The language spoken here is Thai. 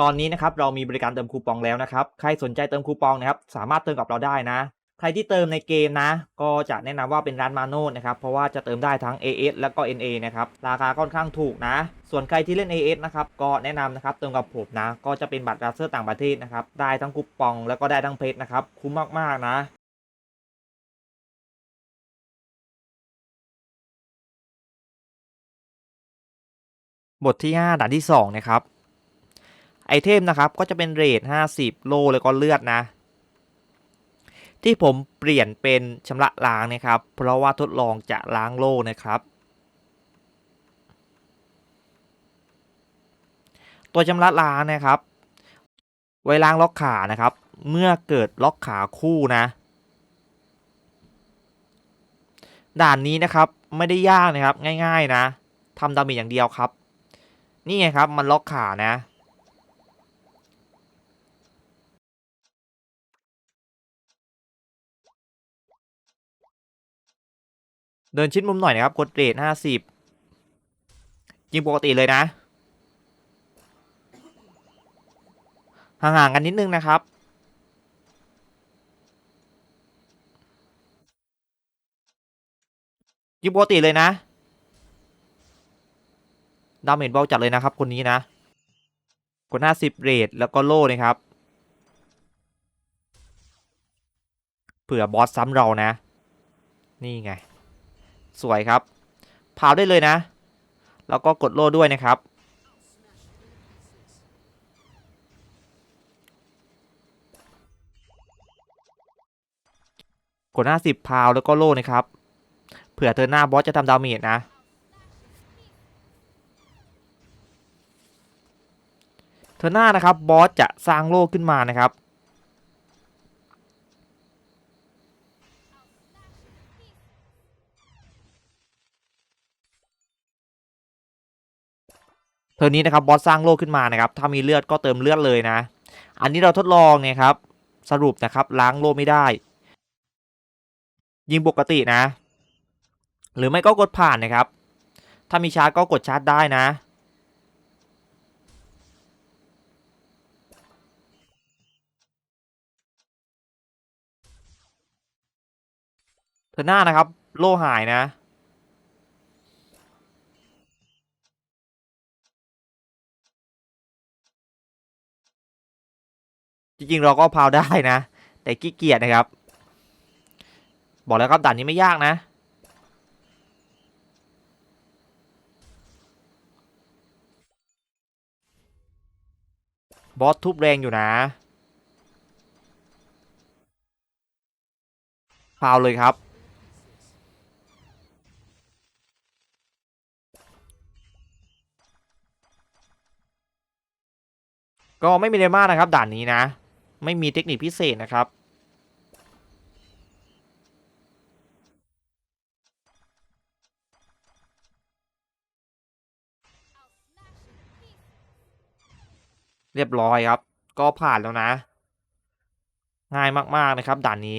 ตอนนี้นะครับเรามีบริการเติมคูปองแล้วนะครับ ใครสนใจเติมคูปองนะครับสามารถเติมกับเราได้นะ ใครที่เติมในเกมนะ ก็จะแนะนำว่าเป็นร้านมาโน่นะครับ เพราะว่าจะเติมได้ทั้ง AS แล้วก็ NA นะครับ ราคาค่อนข้างถูกนะ ส่วนใครที่เล่น AS นะครับ ก็แนะนำนะครับเติมกับผมนะ ก็จะเป็นบัตรราเซอร์ต่างประเทศนะครับ ได้ทั้งคูปองแล้วก็ได้ทั้งเพชรนะครับ คุ้มมากๆนะบทที่ 5ด่านที่2นะครับ ไอเทมนะครับก็จะเป็นเรท50 โลแล้วก็เลือดนะ ที่ผมเปลี่ยนเป็นชำระล้างนะครับ เพราะว่าทดลองจะล้างโลนะครับตัวชำระล้างนะครับ ไว้ล้างล็อกขานะครับ เมื่อเกิดล็อกขาคู่นะ ด่านนี้นะครับไม่ได้ยากนะครับง่าย ๆนะทำดาเมจอย่างเดียวครับ นี่ไงครับมันล็อกขานะ เดินชิดมุมหน่อยนะครับกดเรทห้าสิบยิงปกติเลยนะห่างๆกันนิดนึงนะครับ ยิงปกติเลยนะ ดาเมจเบาจัดเลยนะครับ คนนี้นะ กด 50 เรทแล้วก็โล่นะครับ เผื่อบอสซ้ำเรานะ นี่ไง สวยครับพาวได้เลยนะ แล้วก็กดโล่ด้วยนะครับ กด 50 พาวแล้วก็โล่นะครับ เผื่อเธอหน้าบอสจะทำดาเมจนะ เธอหน้านะครับบอสจะสร้างโล่ขึ้นมานะครับ เทอร์นี้นะครับบอสสร้างโล่ขึ้นมานะครับถ้ามีเลือดก็เติมเลือดเลยนะ อันนี้เราทดลองเนี่ยครับสรุปนะครับล้างโล่ไม่ได้ ยิงปกตินะ หรือไม่ก็กดผ่านนะครับ ถ้ามีชาร์จก็กดชาร์จได้นะเธอหน้านะครับ โล่หายนะ จริงๆ เราก็พาวได้นะ แต่ขี้เกียจนะครับ บอกแล้วครับด่านนี้ไม่ยากนะ บอสทุบแรงอยู่นะพาวเลยครับ ก็ไม่มีอะไรมากนะครับด่านนี้นะ ไม่มีเทคนิคพิเศษนะครับ เรียบร้อยครับ ก็ผ่านแล้วนะ ง่ายมาก ๆ นะครับด่านนี้